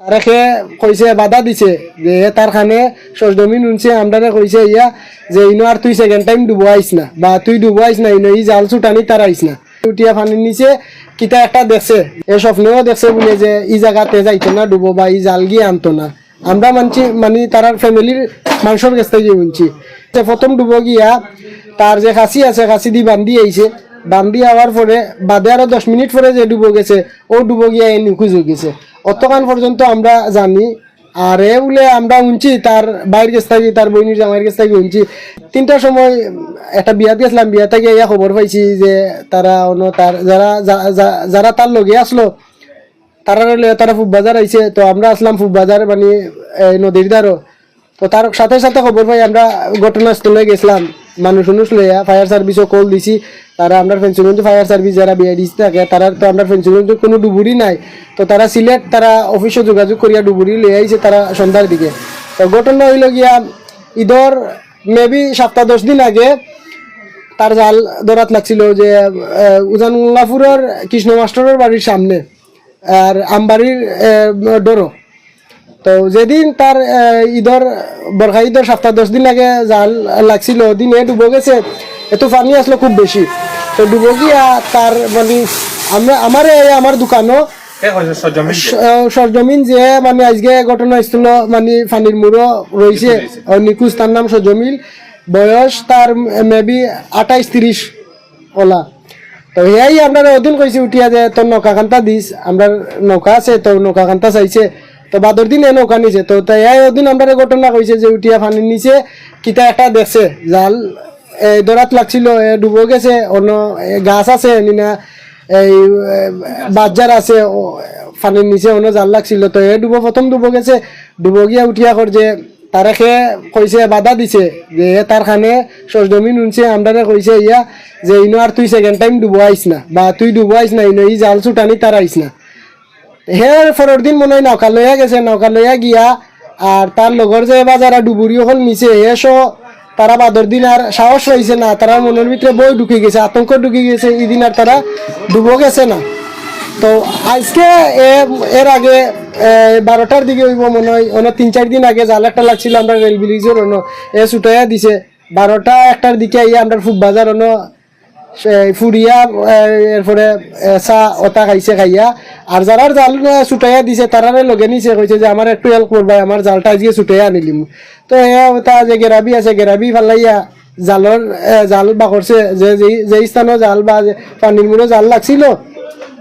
তারাকে কইছে বাধা দিছে, যে তার খানে সজদমি নুনছে আমদারে কইছে ইয়া, যে ইনো আর তুই সেকেন্ড টাইম ডুবো আইস না, বা তুই ডুবো আইস না, ইনো ই জাল ছুটানি তার আইস না। উঠিয়া পানির নিচে কিতা একটা দেখছে, এ স্বপ্নেও দেখছে বলে যে ই জায়গাতে যাইতো না ডুবো বা ই জাল গিয়ে আনতো না। আমরা মানছি মানে তার ফ্যামিলির মাংসর কাছ থেকে বুনছি যে প্রথম ডুবো গিয়া তার যে খাসি আছে খাসি দি বান্ধি আইছে বান্ধি আওয়ার পরে বাদে আরও দশ মিনিট পরে যে ডুবো গেছে ও ডুবো গিয়া নিখোঁজ হয়ে গেছে। অতক্ষণ পর্যন্ত আমরা জানি আর এ বলে আমরা উনছি তার বাইরের কাছ থাকি তার বইনির জামাইয়ের কাছ থাকি উনছি তিনটার সময় একটা বিয়াত গেছিলাম বিয়া থেকে ইয়া খবর পাইছি যে তারা অন্য তার যারা যারা তার লগে আসলো তারা তারা ফুব বাজার আইছে তো আমরা আসলাম ফুব বাজার মানে নদীর দ্বারও তো তার সাথে সাথে খবর পাই আমরা ঘটনাস্থলে গেছিলাম। মানুষ মানুষ লইয়া ফায়ার সার্ভিসও কল দিছি। তারা আমরা ফেন্সিগঞ্জ ফায়ার সার্ভিস যারা বিআইডিস থাকে তারা তো আমরা ফেন্সিগঞ্জ কোনো ডুবুরি নাই। তো তারা সিলেট তারা অফিসে যোগাযোগ করিয়া ডুবুরি লই আইছে তারা সন্ধ্যার দিকে। তো ঘটনা হইল গিয়া ঈদর মেবি সপ্তাহ দশ দিন আগে তার জাল দরাত লাগছিল যে আহ, উজানুল্লাপুরের কৃষ্ণ মাস্টারের বাড়ির সামনে আর আমবাড়ির ডরো। তো যেদিন তার ঈদর বরখা ঈদর সপ্তাহ দশ দিন আগে জাল লাগছিল দিনে ডুবো গেছে এত পানি আসলো খুব বেশি। তো ডুবো গিয়া তার মানে আমরা আমার আমার দোকানও সরজমিন যে। মানে আজকে ঘটনা ছিল মানে ফানির মুড়ো রয়েছে। নিকুজ তার নাম সজমিল বয়স তার মেবি আঠাইশ তিরিশ ওলা। তো সেয়াই আপনার ওদিন কইছে উঠিয়া যে তোর নৌকা কান্তা দিস আমরা নৌকা আছে তো নৌকা কান্তা চাইছে। তো বাদর দিন এ নৌকা নিছে। তো তাই ওদিন আমরা ঘটনা কইছে যে উঠিয়া ফানির নিচে কিতা একটা দেখছে জাল দরাত লাগছিল ডুবো গেছে, অন্য গাছ আছে, নিনা এই বাজার আছে পানির নিচে অন্য জাল লাগছিল, তো এ, ডুবো প্রথম ডুবো গেছে, ডুবো গিয়া উঠিয়া কর যে তারাকে কইছে বাধা দিছে, যে তার খানে সজদমি নুনছে আমদারে কইছে ইয়া, যে, ইনো আর তুই সেকেন্ড টাইম ডুবো আইস না, বা তুই ডুবো আইস না, ইনো, ই জাল ছুটানি তার আইস না। হের পরের দিন মনে হয় নৌকা লইয়া গেছে নৌকা লইয়া গিয়া, আর তার লগর যে যারা ডুবুরি হল, নিচে এসো তারা বাদর দিন আর সাহস রয়েছে না। তারা মনের ভিতরে বই ঢুকে গেছে, আতঙ্ক ঢুকে গেছে এদিন আর তারা ডুবো গেছে না। তো আজকে এর আগে বারোটার দিকে হইব মনে হয়, অন্য তিন, চার দিন আগে একটা লাগছিল আমরা রেল ব্রিজের অন্য, এ ছুটাইয়া দিছে। বারোটা একটার দিকে আমরা ফুট বাজার অন্য ফুরিয়া এরপরে চা ওটা খাইছে খাইয়া। আর যারার জাল এ, ছুটাইয়া দিছে তারারে লগে নিছে কইছে যে আমার একটু হেল্প করবাই আমার জালটা আজকে ছুটাইয়া আনিলিম। তো এ ওটা যে গেরাবি আছে গেরাবি ফালাইয়া জালর জাল বাকরছে যে যেই- স্থানও জাল বা পানির মুড়ো জাল লাগছিল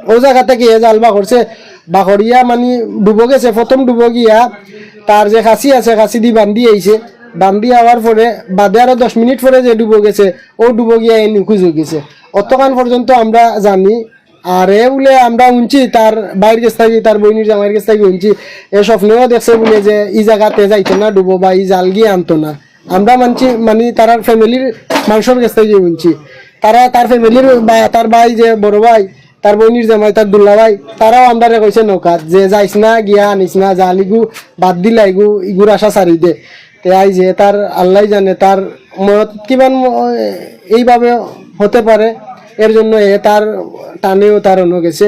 ও জায়গা থেকে এ জাল বাকরছে বাকরিয়া মানে ডুবো গেছে প্রথম ডুবো গিয়া তার যে খাসি আছে খাসি দি বান্ধি আইছে বান্ধি আওয়ার পরে বাদে আরও দশ মিনিট পরে যে ডুবো গেছে ও ডুবো গিয়া এ নিখোঁজ হয়ে গেছে। অতক্ষণ পর্যন্ত আমরা জানি আর এ বলে আমরা উনছি তার বাইরের কাছ থেকে তার বইনির জামাইয়ের কাছ থেকে উনছি এ স্বপ্নেও দেখছে বলে যে ই জায়গাতে যাইতো না, ডুবো বা ই জাল গিয়ে আনতো না। আমরা মানছি মানে তার ফ্যামিলির মাংসর কাছ থেকে উনছি তারা তার ফ্যামিলির বা তার ভাই যে বড় ভাই তার বইনির জামাই তার দুল্লা ভাই তারাও আমদারে কইছে নৌকাত যে যাইস না, গিয়া আনিস না জালিগু বাদ দিলাই গু ইগুর আশা সারি দে। তে আই যে তার আল্লাহ জানে, তার মত কিমান এইভাবে হতে পারে, এর জন্য এ তার টানেও তার অন্য গেছে